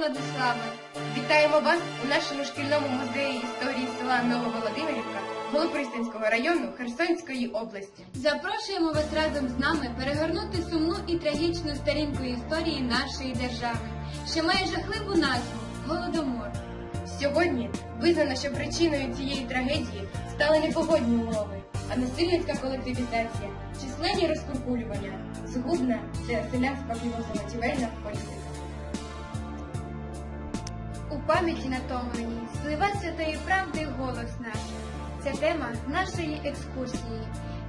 Владиславе! Вітаємо вас у нашому шкільному музеї історії села Нововолодимирівка Голопристанського району Херсонської області. Запрошуємо вас разом з нами перегорнути сумну і трагічну сторінку історії нашої держави, що має жахливу назву Голодомор. Сьогодні визнано, що причиною цієї трагедії стали непогодні умови, а насильницька колективізація, численні розкуркулювання, згубна для селянська півозамотівельна політика. У пам'яті натомленій слива святої правди голос наш. Це тема нашої екскурсії,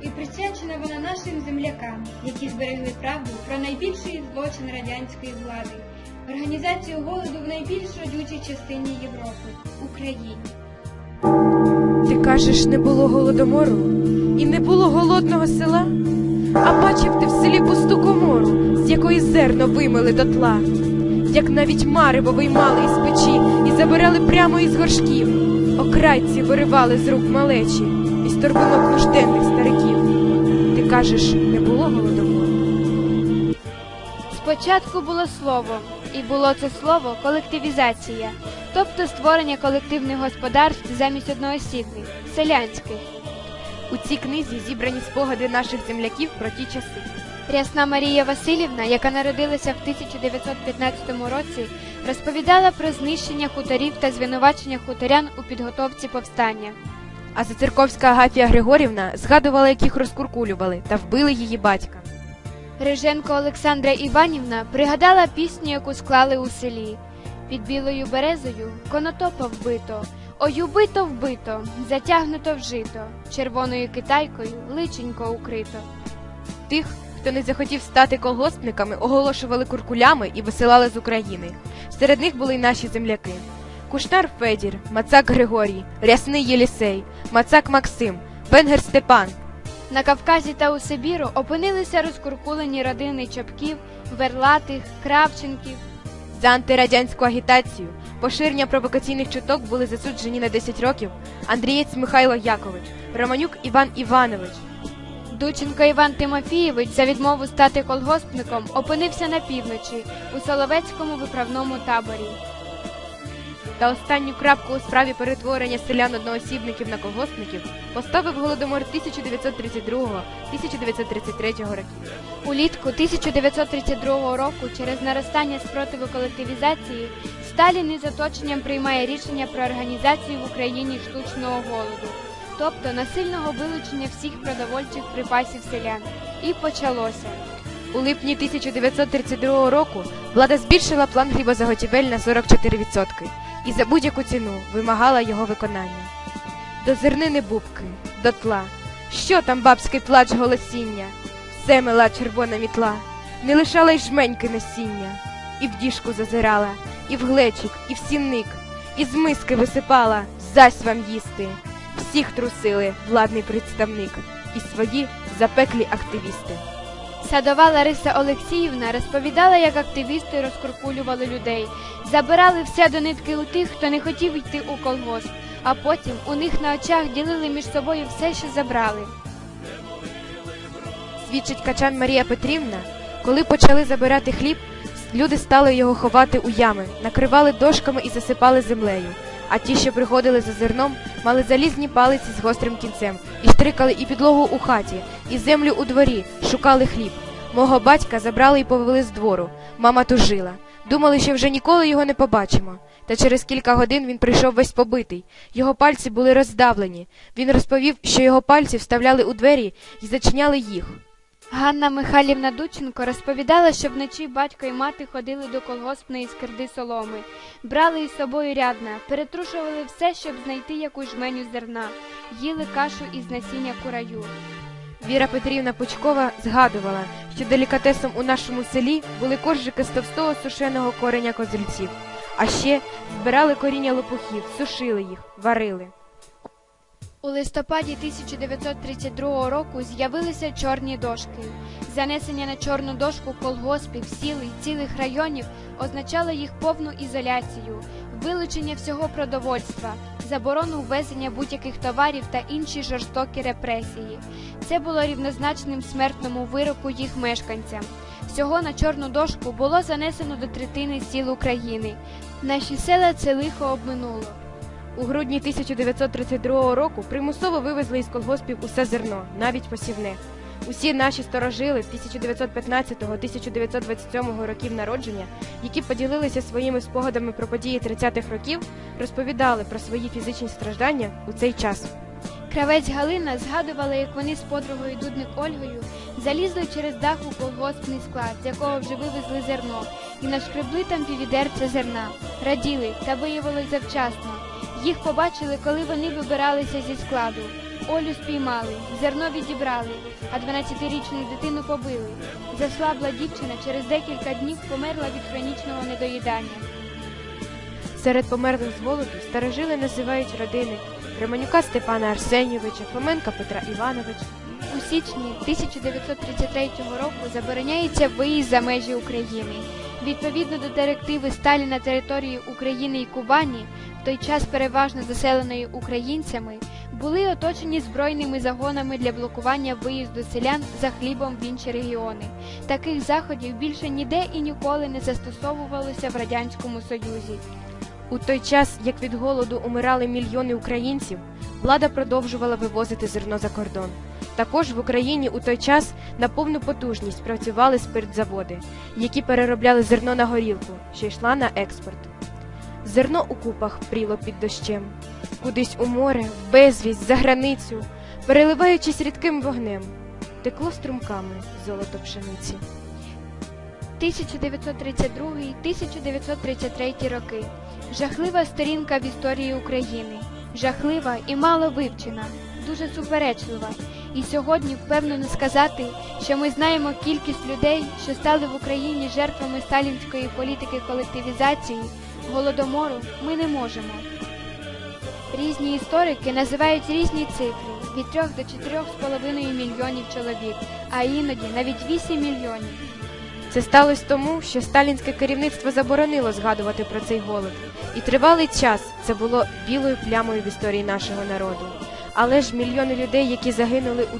і присвячена вона нашим землякам, які зберегли правду про найбільший злочин радянської влади, організацію голоду в найбільш родючій частині Європи Україні. Ти кажеш, не було голодомору і не було голодного села, а бачив ти в селі пусту комору, з якої зерно вимили дотла, як навіть марево виймали із печі і забирали прямо із горшків, окрайці виривали з рук малечі, із торбинок нужденних стариків. Ти кажеш, не було голодомору. Спочатку було слово, і було це слово колективізація, тобто створення колективних господарств замість одноосібних, селянських. У цій книзі зібрані спогади наших земляків про ті часи. Рясна Марія Васильівна, яка народилася в 1915 році, розповідала про знищення хуторів та звинувачення хуторян у підготовці повстання. А Зацерковська Агафія Григорівна згадувала, як їх розкуркулювали та вбили її батька. Риженко Олександра Іванівна пригадала пісню, яку склали у селі. Під білою березою конотопа вбито, ой убито вбито, затягнуто вжито, червоною китайкою личенько укрито. Тих, хто не захотів стати колгоспниками, оголошували куркулями і висилали з України. Серед них були й наші земляки: Куштар Федір, Мацак Григорій, Рясний Єлісей, Мацак Максим, Венгер Степан. На Кавказі та у Сибіру опинилися розкуркулені родини Чопків, Верлатих, Кравченків. За антирадянську агітацію, поширення провокаційних чуток були засуджені на 10 років Андрієць Михайло Якович, Романюк Іван Іванович, Дученко Іван Тимофійович за відмову стати колгоспником опинився на півночі у Соловецькому виправному таборі. Та останню крапку у справі перетворення селян одноосібників на колгоспників поставив голодомор 1932-1933 років. Улітку 1932 року через наростання спротиву колективізації Сталін із оточенням приймає рішення про організацію в Україні штучного голоду, тобто насильного вилучення всіх продовольчих припасів селян. І почалося. У липні 1932 року влада збільшила план хлібозаготівель на 44% і за будь-яку ціну вимагала його виконання. До зернини бубки, до тла. Що там бабський плач голосіння? Все мила червона мітла, не лишала й жменьки насіння, і в діжку зазирала, і в глечик, і в сінник, і з миски висипала, зась вам їсти. Всіх трусили владний представник, і свої запеклі активісти. Садова Лариса Олексіївна розповідала, як активісти розкуркулювали людей, забирали все до нитки у тих, хто не хотів йти у колгосп, а потім у них на очах ділили між собою все, що забрали. Свідчить качан Марія Петрівна, коли почали забирати хліб, люди стали його ховати у ями, накривали дошками і засипали землею. А ті, що приходили за зерном, мали залізні палиці з гострим кінцем і штрикали і підлогу у хаті, і землю у дворі, шукали хліб. Мого батька забрали і повели з двору. Мама тужила. Думали, що вже ніколи його не побачимо. Та через кілька годин він прийшов весь побитий. Його пальці були роздавлені. Він розповів, що його пальці вставляли у двері і зачиняли їх. Ганна Михайлівна Дученко розповідала, що вночі батько і мати ходили до колгоспної скирди соломи, брали із собою рядна, перетрушували все, щоб знайти якусь жменю зерна, їли кашу із насіння кураю. Віра Петрівна Пучкова згадувала, що делікатесом у нашому селі були коржики з товстого сушеного кореня козельців, а ще збирали коріння лопухів, сушили їх, варили. У листопаді 1932 року з'явилися чорні дошки. Занесення на чорну дошку колгоспів, сіл і цілих районів означало їх повну ізоляцію, вилучення всього продовольства, заборону ввезення будь-яких товарів та інші жорстокі репресії. Це було рівнозначним смертному вироку їх мешканцям. Всього на чорну дошку було занесено до третини сіл України. Наші села це лихо обминуло. У грудні 1932 року примусово вивезли із колгоспів усе зерно, навіть посівне. Усі наші старожили 1915-1927 років народження, які поділилися своїми спогадами про події 30-х років, розповідали про свої фізичні страждання у цей час. Кравець Галина згадувала, як вони з подругою Дудник Ольгою залізли через дах у колгоспний склад, з якого вже вивезли зерно, і нашкребли там півідерця зерна. Раділи та виявилось завчасно. Їх побачили, коли вони вибиралися зі складу. Олю спіймали, зерно відібрали, а 12-річну дитину побили. Заслабла дівчина через декілька днів померла від хронічного недоїдання. Серед померлих з голоду старожили називають родини Романюка Степана Арсенійовича, Фоменка Петра Івановича. У січні 1933 року забороняється виїзд за межі України. Відповідно до директиви Сталіна території України і Кубані, той час переважно заселеної українцями, були оточені збройними загонами для блокування виїзду селян за хлібом в інші регіони. Таких заходів більше ніде і ніколи не застосовувалося в Радянському Союзі. У той час, як від голоду умирали мільйони українців, влада продовжувала вивозити зерно за кордон. Також в Україні у той час на повну потужність працювали спиртзаводи, які переробляли зерно на горілку, що йшла на експорт. Зерно у купах пріло під дощем, кудись у море, в безвість, за границю, переливаючись рідким вогнем, текло струмками золото пшениці. 1932-1933 роки. Жахлива сторінка в історії України. Жахлива і мало вивчена, дуже суперечлива. І сьогодні впевнено сказати, що ми знаємо кількість людей, що стали в Україні жертвами сталінської політики колективізації, голодомору, ми не можемо. Різні історики називають різні цифри від 3 до 4,5 мільйонів чоловік, а іноді навіть 8 мільйонів. Це сталося тому, що сталінське керівництво заборонило згадувати про цей голод, і тривалий час це було білою плямою в історії нашого народу. Але ж мільйони людей, які загинули у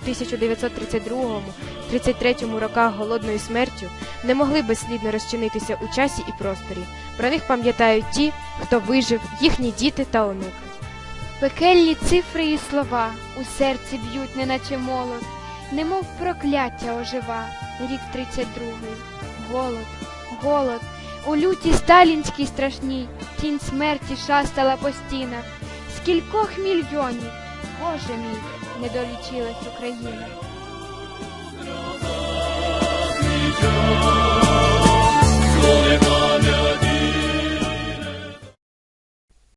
1932-33 роках голодною смертю, не могли безслідно розчинитися у часі і просторі. Про них пам'ятають ті, хто вижив, їхні діти та онуки. Пекельні цифри і слова у серці б'ють, неначе молот, немов прокляття ожива, рік 32-й. Голод, голод, у люті сталінській страшній, тінь смерті шастала по стінах. Скількох мільйонів, Боже мій, не долічилась Україна.